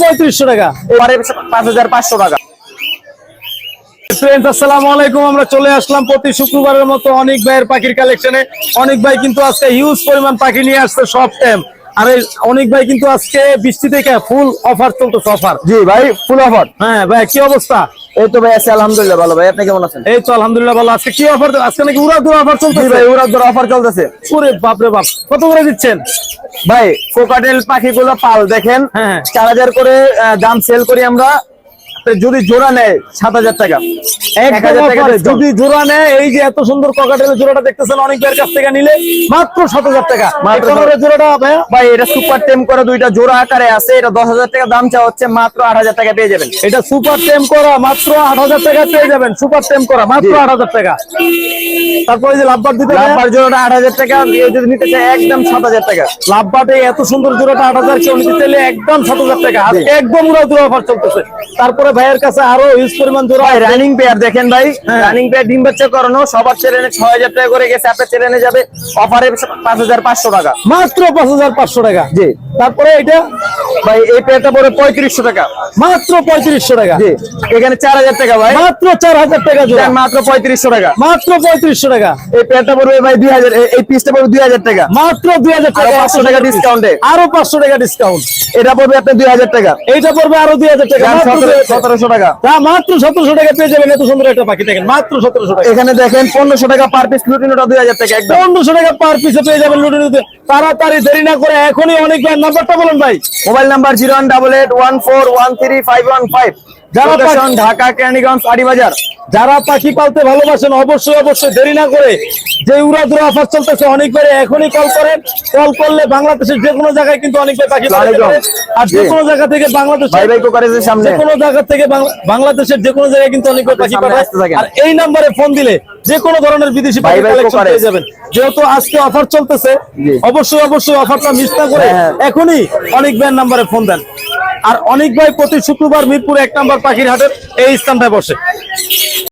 পঁয়ত্রিশশো টাকা। এবারে পাঁচ হাজার পাঁচশো টাকা। ফ্রেন্ডস আসসালামু আলাইকুম। আমরা চলে আসলাম প্রতি শুক্রবারের মতো অনেক ভাইয়ের পাখির কালেকশনে অনেক ভাই কিন্তু আজকে হিউজ পরিমাণ পাখি নিয়ে আসছে সব টাইম আর অনেক ভাই কিন্তু আজকে বৃষ্টি থেকে ফুল অফার চলতেছে অফার জি ভাই ফুল অফার হ্যাঁ ভাই কি অবস্থা? এই তো ভাই আছে আলহামদুলিল্লাহ ভালো ভাই। আপনি কেমন আছেন? এই তো আলহামদুলিল্লাহ ভালো। আজকে কি অফার আজকে নাকি উড়া অফার চলতেছে? ভাই অফার চলতেছে। ওরে বাপ বাপ কত করে দিচ্ছেন? ভাই কোকাটেল পাখিগুলো পাল দেখেন হ্যাঁ। চার হাজার করে দাম সেল করি আমরা যদি জোড়া নেয় সাত হাজার টাকা। এক হাজার। যদি জোড়া নেয় এই যে এত সুন্দর ককাটেলের জোড়াটা দেখতেছেন অনেক ভাইয়ের কাছ থেকে নিলে মাত্র সাত হাজার টাকা। জোড়াটা ভাই এটা সুপার টেম করা দুইটা জোড়া আকারে আছে এটা দশ হাজার টাকা দাম চা হচ্ছে মাত্র আট হাজার টাকা পেয়ে যাবেন। এটা সুপার টেম করা মাত্র আট হাজার টাকা পেয়ে যাবেন। সুপার টেম করা মাত্র আট হাজার টাকা। তারপরে যে লাভবার দিতে লাভবার জোড়াটা আট হাজার টাকা যদি নিতে চায় একদম সাত হাজার টাকা। লাভবাটে এত সুন্দর জোড়াটা আট হাজার কেউ নিতে চাইলে একদম সাত হাজার টাকা। একদম উড়া দুরা অফার চলতেছে। তারপরে ভাইয়ের কাছে আরও ইউজ পরিমাণ জোড়া রানিং পেয়ার দেখেন ভাই। হ্যাঁ। রানিং পেয়ার ডিম বাচ্চা করানো সবার ট্রেনে ছয় হাজার টাকা করে গেছে আপনার ট্রেনে যাবে। অফারে পাঁচ হাজার পাঁচশো টাকা। মাত্র পাঁচ হাজার পাঁচশো টাকা। জি। তারপরে এটা ভাই এই পেয়ারটা পড়ে পঁয়ত্রিশশো টাকা। মাত্র পঁয়ত্রিশশো টাকা। জি এখানে চার হাজার টাকা ভাই। মাত্র চার হাজার টাকা মাত্র পঁয়ত্রিশশো টাকা। মাত্র পঁয়ত্রিশশো টাকা। এই পেয়ারটা পড়বে ভাই দুই হাজার এই- পিসটা পড়বে দুই হাজার টাকা। মাত্র দুই হাজার টাকা। 500 টাকা এ। আরও পাঁচশো টাকা ডিসকাউন্ট এটা পড়বে আপনার দুই হাজার টাকা। এইটা পড়বে আরও দুই হাজার টাকা। মাত্র 2000 টাকা। সতেরোশো টাকা। মাত্র সতেরোশো টাকা পেয়ে যাবেন এত সুন্দর একটা পাখি। দেখেন মাত্র সতেরোশো টাকা। এখানে দেখেন পনেরোশো টাকা পার পিস লুটিনোটা দুই হাজার টাকা একদম। পনেরোশো টাকা পার পিসে পেয়ে যাবেন তাড়াতাড়ি দেরি না করে এখনই অনেক নাম্বারটা বলুন ভাই। Mobile number zero one double eight one four one three five one five. যারা ঢাকা কেরানীগঞ্জ আড়িবাজার। যারা পাখি পালতে ভালোবাসেন অবশ্যই অবশ্যই দেরি না করে যে উড়া দুরা অফার চলতেছে অনেকবারে এখনই কল করেন। কল করলে বাংলাদেশের যে কোনো জায়গায় কিন্তু অনেক ভাই পাখি। আর যে কোনো জায়গা থেকে বাংলাদেশ যে কোনো জায়গা থেকে বাংলা- বাংলাদেশের যে কোনো জায়গায় কিন্তু অনেক পাখি পাঠায় আর এই নাম্বারে ফোন দিলে যে কোনো ধরনের বিদেশি পাখি কালেকশন পেয়ে যাবেন। যেহেতু আজকে অফার চলতেছে অবশ্যই অবশ্যই অফারটা মিস না করে হ্যাঁ। এখনই অনেক ভাইয়ের নাম্বারে ফোন দেন। আর অনেক ভাই প্রতি শুক্রবার মিরপুর এক নম্বর পাখির হাটের এই স্থানটায় বসে।